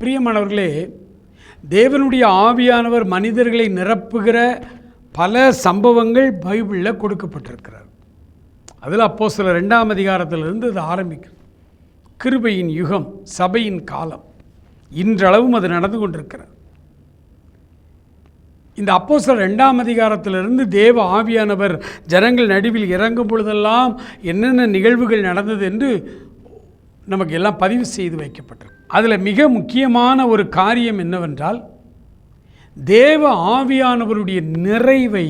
பிரியமானவர்களே தேவனுடைய ஆவியானவர் மனிதர்களை நிரப்புகிற பல சம்பவங்கள் பைபிளில் கொடுக்கப்பட்டிருக்கிறார். அதில் அப்போ சில ரெண்டாம் அதிகாரத்திலிருந்து அது ஆரம்பிக்கும். கிருபையின் யுகம் சபையின் காலம் இன்றளவும் அது நடந்து கொண்டிருக்கிறது. இந்த அப்போ சில ரெண்டாம் அதிகாரத்திலிருந்து தேவ ஆவியானவர் ஜனங்கள் நடுவில் இறங்கும் பொழுதெல்லாம் என்னென்ன நிகழ்வுகள் நடந்தது என்று நமக்கு எல்லாம் பதிவு செய்து வைக்கப்பட்டிருக்கு அதில் மிக முக்கியமான ஒரு காரியம் என்னவென்றால் தேவ ஆவியானவருடைய நிறைவை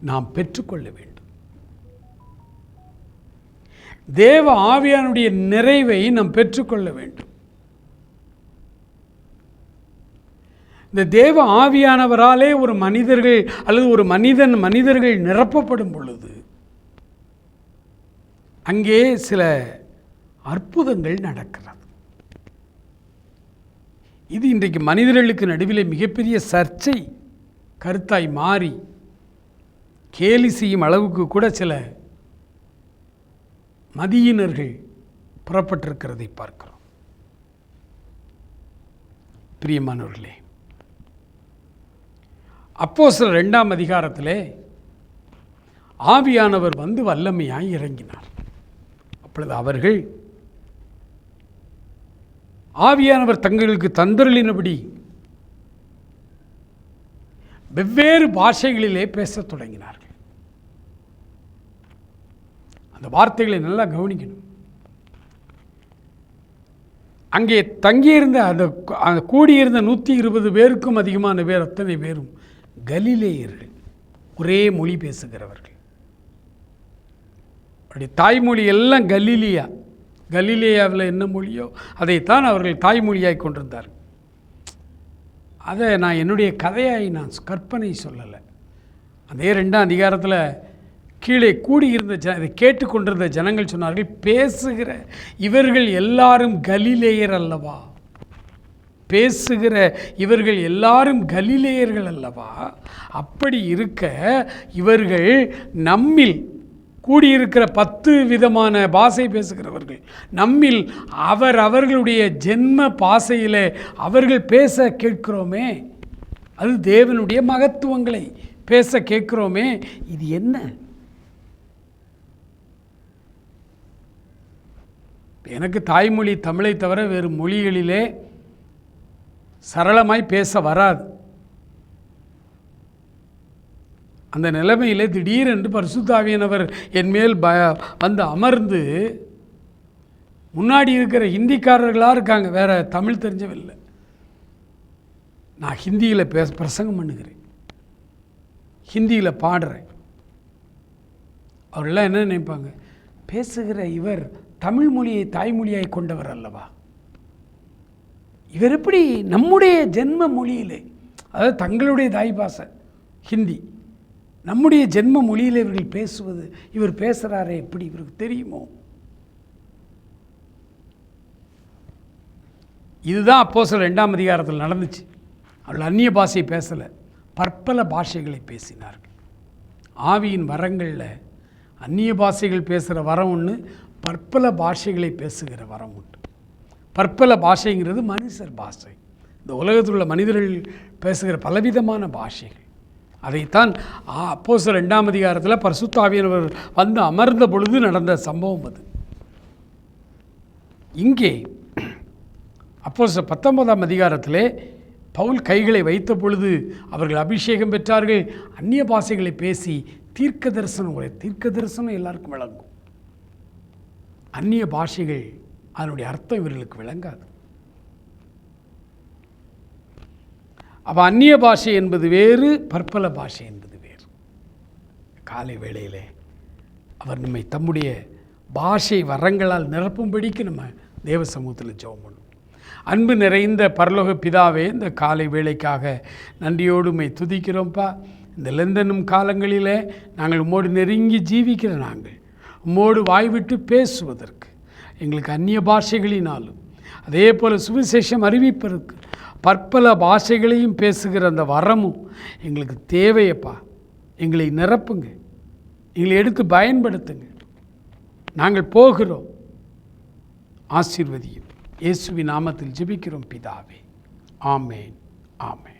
நாம் பெற்றுக்கொள்ள வேண்டும். தேவ ஆவியானுடைய நிறைவை நாம் பெற்றுக்கொள்ள வேண்டும். இந்த தேவ ஆவியானவராலே ஒரு மனிதர்கள் அல்லது ஒரு மனிதன் மனிதர்கள் நிரப்பப்படும் பொழுது அங்கே சில அற்புதங்கள் நடக்கிறது இது இன்றைக்கு மனிதர்களுக்கு நடுவிலே மிகப்பெரிய சர்ச்சை. கருத்தாய் மாறி. கேலி செய்யும் அளவுக்கு கூட சில மதியினர்கள் புறப்பட்டிருக்கிறதை பார்க்கிறோம். பிரியமானவர்களே அப்போ சில ரெண்டாம் அதிகாரத்திலே ஆவியானவர் வந்து வல்லமையாய் இறங்கினார். அப்பொழுது அவர்கள் ஆவியானவர் தங்களுக்கு தந்தருளினபடி வெவ்வேறு பாஷைகளிலே பேசத் தொடங்கினார்கள். அந்த வார்த்தைகளை நல்லா கவனிக்கணும். அங்கே தங்கியிருந்த அந்த அந்த கூடியிருந்த நூற்றி இருபது பேருக்கும் அதிகமான பேர் அத்தனை பேரும் கலிலேயர்கள். ஒரே மொழி பேசுகிறவர்கள். அப்படி தாய்மொழி எல்லாம் கலிலியா. கலிலேயாவில் என்ன மொழியோ அதைத்தான் அவர்கள் தாய்மொழியாய் கொண்டிருந்தார் அதை நான் என்னுடைய கதையாய் நான் கற்பனை சொல்லலை. அதே ரெண்டாம் அதிகாரத்தில் கீழே கூடியிருந்த ஜ இதை கேட்டுக்கொண்டிருந்த ஜனங்கள் சொன்னார்கள் பேசுகிற இவர்கள் எல்லாரும் கலிலேயர் அல்லவா? பேசுகிற இவர்கள் எல்லாரும் கலிலேயர்கள் அல்லவா? அப்படி இருக்க இவர்கள் நம்மில் கூடியிருக்கிற பத்து விதமான பாசை பேசுகிறவர்கள். நம்மில் அவர் அவர்களுடைய ஜென்ம பாசையில் அவர்கள் பேச கேட்கிறோமே. அது தேவனுடைய மகத்துவங்களை பேச கேட்கிறோமே. இது என்ன? எனக்கு தாய்மொழி தமிழை தவிர வேறு மொழிகளிலே சரளமாய் பேச வராது. அந்த நிலைமையிலே திடீரென்று பரிசுத்தாவியனவர் என் மேல் ப வந்து அமர்ந்து முன்னாடி இருக்கிற ஹிந்திக்காரர்களாக இருக்காங்க. வேறு தமிழ் தெரிஞ்சவில்லை. நான் ஹிந்தியில் பேச பிரசங்கம் பண்ணுகிறேன். ஹிந்தியில் பாடுறேன். அவரெல்லாம் என்ன நினைப்பாங்க? பேசுகிற இவர் தமிழ் மொழியை தாய்மொழியாய் கொண்டவர் அல்லவா? இவர் எப்படி நம்முடைய ஜென்ம மொழியிலே அதாவது தங்களுடைய தாய் பாஷை ஹிந்தி நம்முடைய ஜென்ம மொழியில் இவர்கள் பேசுவது இவர் பேசுகிறாரே எப்படி இவருக்கு தெரியுமோ? இதுதான் அப்போ சில ரெண்டாம் அதிகாரத்தில் நடந்துச்சு. அவள் அந்நிய பாஷை பேசலை பற்பல பாஷைகளை பேசினார்கள். ஆவியின் வரங்களில் அந்நிய பாஷைகள் பேசுகிற வரம் ஒன்று பற்பல பாஷைகளை பேசுகிற வரம் உண்டு. பற்பல பாஷைங்கிறது மனுஷர் பாஷை. இந்த உலகத்தில் உள்ள மனிதர்கள் பேசுகிற பலவிதமான பாஷைகள். அதைத்தான் அப்போ சில ரெண்டாம் அதிகாரத்தில் பரிசுத்தாவியனவர் வந்து அமர்ந்த பொழுது நடந்த சம்பவம் அது. இங்கே அப்போ பத்தொன்பதாம் அதிகாரத்திலே பவுல் கைகளை வைத்த பொழுது அவர்கள் அபிஷேகம் பெற்றார்கள் அந்நிய பாஷைகளை பேசி தீர்க்க தரிசனம் உரை தீர்க்க தரிசனம் எல்லாருக்கும் விளங்கும். அந்நிய பாஷைகள் அதனுடைய அர்த்தம் இவர்களுக்கு விளங்காது. அப்போ அந்நிய பாஷை என்பது வேறு பற்பல பாஷை என்பது வேறு. காலை வேளையிலே அவர் நம்மை தம்முடைய பாஷை வரங்களால் நிரப்பும்படிக்கு நம்ம தேவ சமூகத்தில் ஜெபம் பண்ணும் அன்பு நிறைந்த பரலோக பிதாவே இந்த காலை வேளைக்காக நன்றியோடு உம்மை துதிக்கிறோம்ப்பா. இந்த லெந்தனும் காலங்களிலே நாங்கள் உம்மோடு நெருங்கி ஜீவிக்கிற நாங்கள் உம்மோடு வாய்விட்டு பேசுவதற்கு எங்களுக்கு அந்நிய பாஷைகளினாலும் அதே போல் சுவிசேஷம் அறிவிப்பதற்கு பற்பல பாஷைகளையும் பேசுகிற அந்த வரமும் எங்களுக்கு தேவையப்பா. எங்களை நிரப்புங்க. எங்களை எடுத்து பயன்படுத்துங்க. நாங்கள் போகிறோம். ஆசீர்வதியும். இயேசுவின் நாமத்தில் ஜெபிக்கிறோம் பிதாவே. ஆமேன். ஆமேன்.